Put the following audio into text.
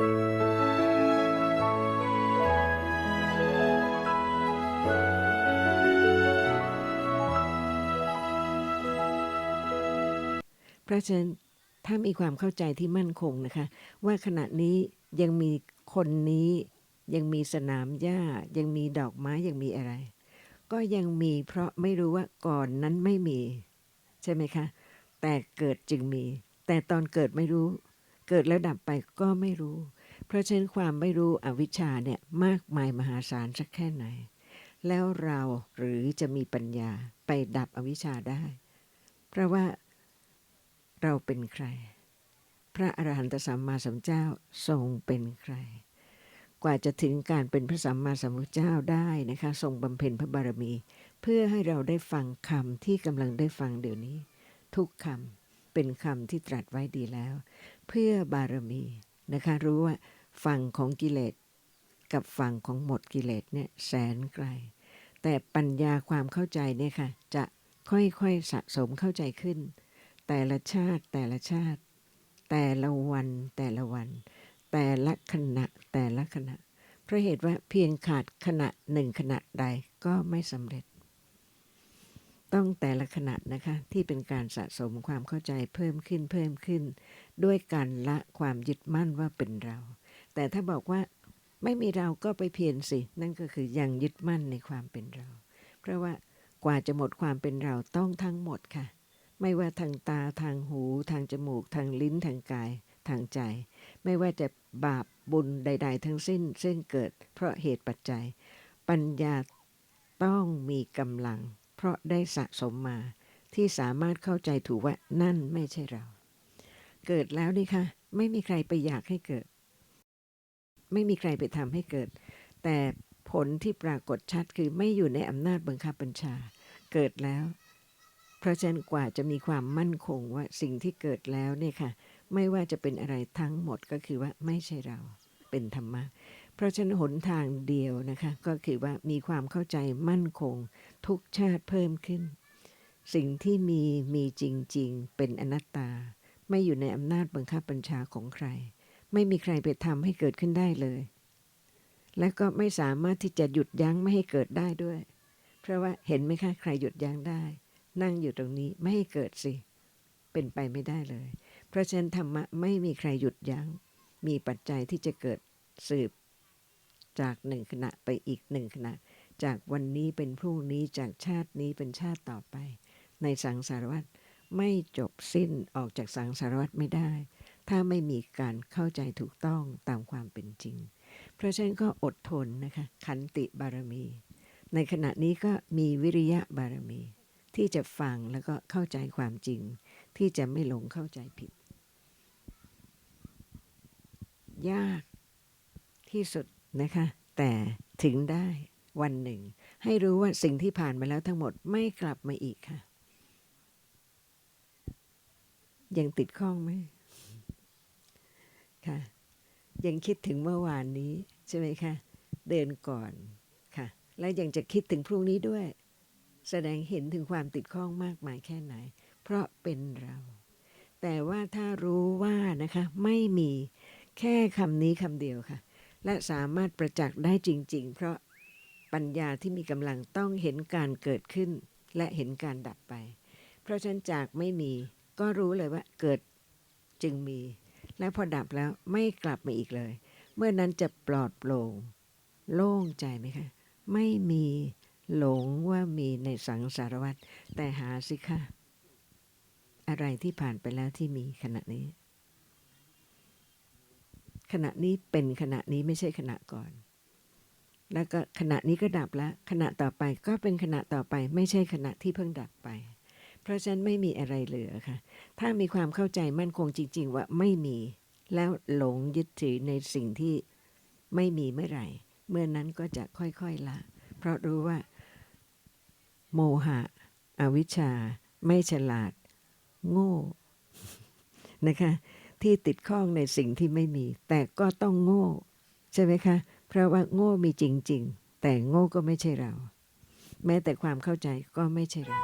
เพราะฉะนั้นถ้ามีความเข้าใจที่มั่นคงนะคะ ว่าขณะนี้ยังมีคนนี้ยังมีสนามหญ้า ยังมีดอกไม้ยังมีอะไร ก็ยังมีเพราะไม่รู้ว่าก่อนนั้นไม่มี ใช่ไหมคะ แต่เกิดจึงมี แต่ตอนเกิดไม่รู้ เกิดแล้วดับไปก็ไม่รู้ เพราะฉะนั้นความไม่รู้อวิชชาเนี่ยมากมายมหาศาลสักแค่ไหน แล้วเราหรือจะมีปัญญาไปดับอวิชชาได้ เพราะว่าเราเป็นใคร พระอรหันตสัมมาสัมพุทธเจ้าทรงเป็นใคร กว่าจะถึงการเป็นพระสัมมาสัมพุทธเจ้าได้นะคะ ทรงบำเพ็ญพระบารมี เพื่อให้เราได้ฟังคำที่กำลังได้ฟังเดี๋ยวนี้ ทุกคำ เป็นคำที่ตรัสไว้ดีแล้ว เพื่อบารมีนะคะ รู้ว่าฝั่งของกิเลสกับฝั่งของหมดกิเลสเนี่ยแสนไกล แต่ปัญญาความเข้าใจเนี่ยค่ะ จะค่อยๆสะสมเข้าใจขึ้น แต่ละชาติแต่ละชาติ แต่ละวันแต่ละวัน แต่ละขณะแต่ละขณะเพราะเหตุว่าเพียงขาดขณะหนึ่งขณะใดก็ไม่สำเร็จ ต้องแต่ละขณะนะคะที่เป็นการสะสมความเข้าใจเพิ่มขึ้นเพิ่มขึ้น ด้วยการละความยึดมั่นว่าเป็นเรา แต่ถ้าบอกว่าไม่มีเราก็ไปเพียรสิ นั่นก็คือยังยึดมั่นในความเป็นเรา เพราะว่ากว่าจะหมดความเป็นเราต้องทั้งหมดค่ะ ไม่ว่าทางตาทางหู ทางจมูก ทางลิ้นทางกาย ทางใจ ไม่ว่าจะบาปบุญใด ๆ ทั้งสิ้น ซึ่งเกิดเพราะเหตุปัจจัย ปัญญาต้องมีกำลัง เพราะได้สะสมมาที่สามารถเข้าใจถูกว่านั่นไม่ใช่เรา เกิดแล้วนี่ค่ะ ไม่มีใครไปอยากให้เกิด ไม่มีใครไปทำให้เกิด แต่ผลที่ปรากฏชัดคือไม่อยู่ในอำนาจบังคับบัญชา เกิดแล้ว เพราะฉะนั้นกว่าจะมีความมั่นคงว่าสิ่งที่เกิดแล้วเนี่ยค่ะ ไม่ว่าจะเป็นอะไรทั้งหมดก็คือว่าไม่ใช่เรา เป็นธรรมะ เพราะฉะนั้นหนทางเดียวนะคะ ก็คือว่ามีความเข้าใจมั่นคง ทุกชาติเพิ่มขึ้น สิ่งที่มีมีจริง ๆ เป็นอนัตตา ไม่อยู่ในอำนาจบังคับบัญชาของใคร ไม่มีใครไปทำให้เกิดขึ้นได้เลย และก็ไม่สามารถที่จะหยุดยั้งไม่ให้เกิดได้ด้วย เพราะว่าเห็นไหมคะใครหยุดยั้งได้ นั่งอยู่ตรงนี้ไม่ให้เกิดสิ เป็นไปไม่ได้เลย เพราะฉะนั้นธรรมะไม่มีใครหยุดยัง้ง มีปัจจัยที่จะเกิดสืบ จากหนึ่งขณะไปอีกหนึ่งขณะ จากวันนี้เป็นพรุ่งนี้จากชาตินี้เป็นชาติต่อไป ในสังสารวัฏไม่จบสิ้นออกจากสังสารวัฏไม่ได้ ถ้าไม่มีการเข้าใจถูกต้องตามความเป็นจริง เพราะฉะนั้นก็อดทนนะคะขันติบารมี ในขณะนี้ก็มีวิริยะบารมี ที่จะฟังแล้วก็เข้าใจความจริง ที่จะไม่หลงเข้าใจผิด ยากที่สุด นะคะ แต่ถึงได้วันหนึ่ง ให้รู้ว่าสิ่งที่ผ่านมาแล้วทั้งหมดไม่กลับมาอีกค่ะ ยังติดข้องไหมค่ะ ยังคิดถึงเมื่อวานนี้ใช่ไหมคะเดินก่อนค่ะ แล้วยังจะคิดถึงพรุ่งนี้ด้วย แสดงเห็นถึงความติดข้องมากมายแค่ไหน เพราะเป็นเรา แต่ว่าถ้ารู้ว่านะคะ ไม่มีแค่คำนี้คำเดียวค่ะ และสามารถประจักษ์ได้จริง ๆ เพราะปัญญาที่มีกำลังต้องเห็นการเกิดขึ้น และเห็นการดับไป เพราะฉะนั้นจากไม่มีก็รู้เลยว่าเกิดจึงมี และพอดับแล้วไม่กลับมาอีกเลย เมื่อนั้นจะปลอดโปร่งโล่งใจไหมคะ ไม่มีหลงว่ามีในสังสารวัฏแต่หาสิคะอะไรที่ผ่านไปแล้วที่มีขณะนี้ ขณะนี้เป็นขณะนี้ไม่ใช่ขณะก่อน แล้วก็ขณะนี้ก็ดับแล้วขณะต่อไปก็เป็นขณะต่อไป ไม่ใช่ขณะที่เพิ่งดับไป เพราะฉะนั้นไม่มีอะไรเหลือค่ะ ถ้ามีความเข้าใจมั่นคงจริง ๆ ว่าไม่มี แล้วหลงยึดถือในสิ่งที่ไม่มีเมื่อไหร่ เมื่อนั้นก็จะค่อยๆละ เพราะรู้ว่า โมหะ อวิชชา ไม่ฉลาด โง่ นะคะ ที่ติดข้องในสิ่งที่ไม่มี แต่ก็ต้องโง่ ใช่ไหมคะ เพราะว่าโง่มีจริง ๆ แต่โง่ก็ไม่ใช่เรา แม้แต่ความเข้าใจก็ไม่ใช่เรา